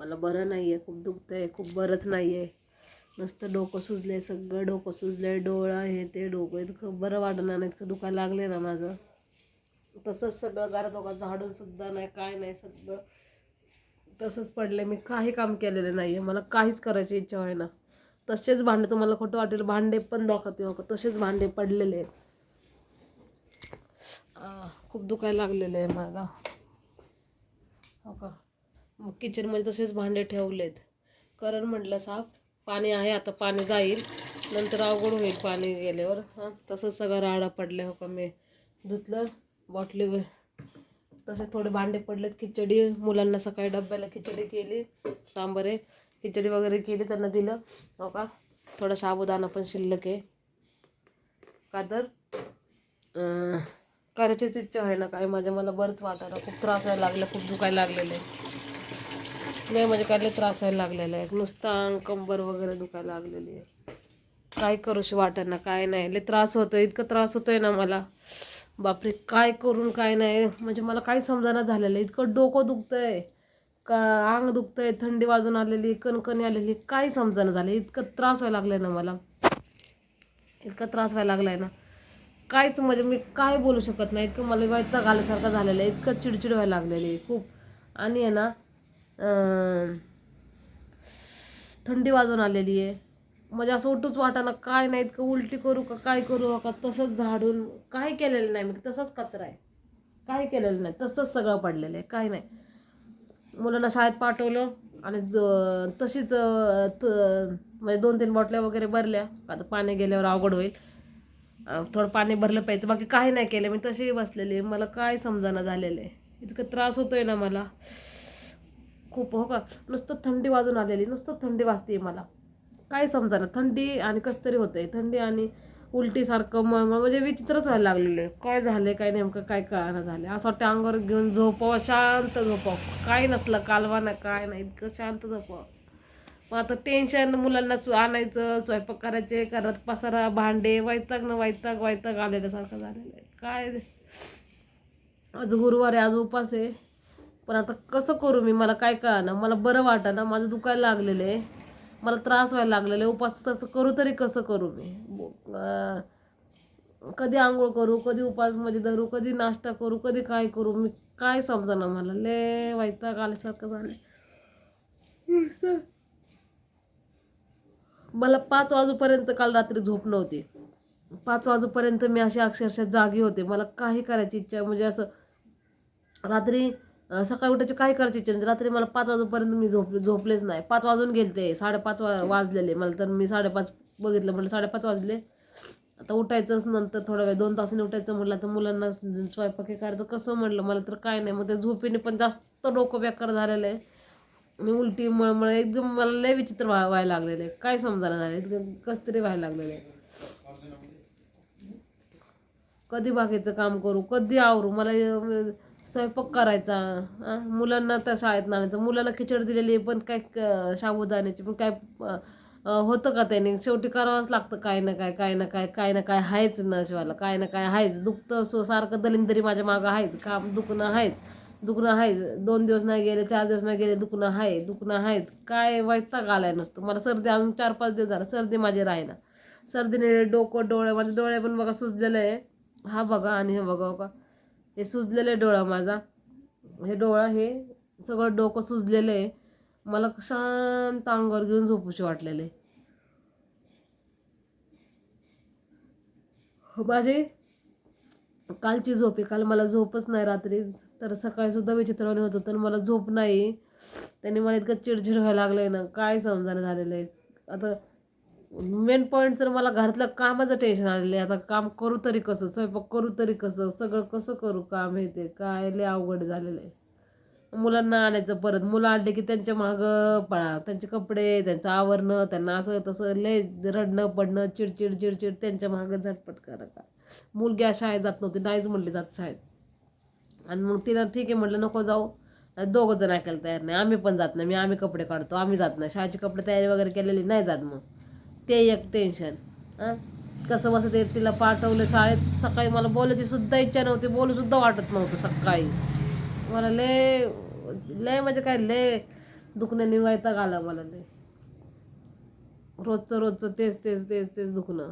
मला बरं नाही आहे खूप दुखतं आहे खूप बरंच नाही आहे नुसतं डोकं सुजलं आहे सगळं डोकं सुजलं आहे डोळा हे ते डोकं इतकं बरं वाटणार नाही इतकं दुखायला लागले ना माझं. तसंच सगळं घरात बघा झाडूनसुद्धा नाही काय नाही सगळं तसंच पडलं मी काही काम केलेलं नाही आहे मला काहीच करायची इच्छा आहे ना तसेच भांडे तुम्हाला खोटं वाटेल भांडे पण डोकात येऊ तसेच भांडे पडलेले खूप दुखायला लागलेलं आहे मला. मग किचनमध्ये तसेच भांडे ठेवलेत. करण म्हटलं साफ पाणी आहे आता पाणी जाईल. नंतर अवघड होईल पाणी गेल्यावर. हां तसंच सगळं राडा पडले हो का मी. धुतलं बॉटली तसे थोडे भांडे पडलेत. खिचडी मुलांना सकाळी डब्याला खिचडी केली. सांबर आहे. खिचडी वगैरे केली त्यांना दिलं. हो का? थोडा साबुदाणा पण शिल्लक आहे. का तर करायचीच इच्छा आहे ना काय? माझ्या मला बरंच वाटायला. खूप त्रास व्हायला लागला खूप दुखायला लागलेलं आहे. नाही म्हणजे काय लय त्रास व्हायला लागलेला आहे. नुसतं अंग कंबर वगैरे दुखायला लागलेली आहे. काय करूशी वाटाना काय नाही. लय त्रास होतोय इतकं त्रास होतोय ना मला. बापरे काय करून काय नाही. म्हणजे मला काही समजाना झालेलं आहे इतकं डोकं दुखतंय. का अंग दुखतंय थंडी वाजून आलेली कणकणी आलेली काही समजाना झालं इतकं त्रास व्हायला लागलाय ना मला. इतका त्रास व्हायला लागलाय ना. काहीच म्हणजे मी काय बोलू शकत नाही. इतकं मला वैताग आल्यासारखं झालेलं आहे. इतकं चिडचिड व्हायला लागलेली आहे खूप. आणि आहे ना थंडी वाजून आलेली आहे. म्हणजे असं उठूच वाटाना काय नाही इतकं उलटी करू का काय करू का तसंच झाडून काही केलेलं नाही. मी तसाच कचरा आहे. काही केलेलं नाही. तसंच सगळं पडलेलं आहे. काही नाही. मुलांना शाळेत पाठवलं आणि ज तशीच त- म्हणजे दोन तीन बॉटल्या वगैरे भरल्या. आता पाणी गेल्यावर अवघड होईल. थोडं पाणी भरलं पाहिजे. बाकी काही नाही केलं. मी तशी बसलेली आहे. मला काय समजाना झालेलं आहे. इतकं त्रास होतोय ना मला. खूप हो का? नुसतं थंडी वाजून आलेली नुसतं थंडी वाजते मला. काय समजाना थंडी आणि कसं तरी होतंय. थंडी आणि उलटीसारखं म म्हणजे विचित्रच व्हायला लागलेलं आहे. काय झालं काय नेमकं काय कळायला झालं असं वाटतं अंगावर घेऊन झोपावं शांत झोपावं. काय नसलं कालवा ना काय नाही इतकं शांत झोपावं. मग आता टेन्शन मुलांना सु- आणायचं स्वयंपाक करायचे करत पसारा भांडे वैताग न वैताग वैताग आलेल्यासारखं झालेलं आहे. काय आज गुरुवार आहे आज उपास आहे. पण आता कसं करू मी? मला काय कळणं मला बरं वाटना. माझं दुखायला लागलेलं आहे. मला त्रास व्हायला लागलेला आहे. उपासाचं करू तरी कसं करू मी? कधी आंघोळ करू कधी उपास म्हणजे धरू कधी नाश्ता करू कधी काय करू? मी काय समजना मला? ले वैताग आल्यासारखं झालं मला पाच वाजूपर्यंत काल रात्री झोप नव्हती. पाच वाजूपर्यंत मी अशी अक्षरशः जागी होते. मला काही करायची इच्छा म्हणजे असं रात्री सकाळी उठायची काही करायची इच्छा नाही. रात्री मला पाच वाजूपर्यंत मी झोप झोपलेच नाही. पाच वाजून गेले ते साडेपाच वा वाजलेले. मला तर मी साडेपाच बघितलं म्हटलं साडेपाच वाजले. आता उठायचंच नंतर थोडा वेळ दोन तासांनी उठायचं म्हटलं तर मुलांना स्वयंपाक हे करायचं कसं म्हटलं मला तर काय नाही. मग ते झोपेने पण जास्त डोकं बेकार झालेलं आहे. आणि उलटी मळमळ एकदम मला लय विचित्र व्हा व्हायला लागलेलं आहे. काय समजायला झालं? इतकं कसं तरी व्हायला लागलेलं आहे. कधी बाकीचं काम करू कधी आवरू? मला स्वयंपाक करायचा मुलांना त्या शाळेत आणायचं. मुलांना खिचडी दिलेली आहे पण काय साबुदाण्याची पण काय होतं का त्याने? शेवटी करावंच लागतं काय ना काय काय ना काय काय ना काय आहेच ना शिवायला काय ना काय आहेच. दुखतं सो सारखं दलिंदरी माझ्या मागं आहेच. काम दुखणं आहेच दुखणं आहेच. दोन दिवस नाही गेले चार दिवस नाही गेले दुखणं आहे दुखणं आहेच. काय वैताग आलाय नसतो. मला सर्दी अजून चार पाच दिवस झाला सर्दी माझी राहीना. सर्दीने डोकं डोळे माझे डोळे पण बघा सुजलेलं आहे. हा बघा आणि हे बघा हो बघा हे सुजलेलं आहे डोळा माझा. हे डोळा हे सगळं डोकं सुजलेलं आहे. मला शांत अंगावर घेऊन झोपूशी वाटलेलं आहे. हो माझी कालची झोप आहे. काल मला झोपच नाही रात्री. तर सकाळी सुद्धा विचित्रवाणी होत होतं मला झोप नाही. त्याने मला इतकं चिडचिड व्हायला लागलंय ना. काय समजायला झालेलं आहे. आता मेन पॉईंट तर मला घरातलं कामाचं टेन्शन आलेलं आहे आता काम करू तरी कसं स्वयंपाक करू तरी कसं सगळं कसं करू काम हे ते काय लय अवघड झालेलं आहे. मुलांना आणायचं परत मुलं आणले की त्यांच्या मागं पळा त्यांचे कपडे त्यांचं आवरणं त्यांना असं तसं लय रडणं पडणं चिडचिड चिडचिड त्यांच्या मागं झटपट करा का? मुलगी शाळेत जात नव्हती नाहीच म्हणली जात शाळेत. आणि मग तिला ठीक आहे म्हटलं नको जाऊ दोघं जण ऐकायला तयार नाही आम्ही पण जात नाही मी आम्ही कपडे काढतो आम्ही जात नाही शाळेचे कपडे तयारी वगैरे केलेली नाही जात मग. ते एक टेन्शन हां? कसं बसं ते तिला पाठवलं शाळेत? सकाळी मला बोलायची सुद्धा इच्छा नव्हती बोलू सुद्धा वाटत नव्हतं सकाळी. मला लय लय म्हणजे काय लय दुखणं निवायता घाला मला लय. रोजचं रोजचं तेच तेच तेच तेच दुखणं.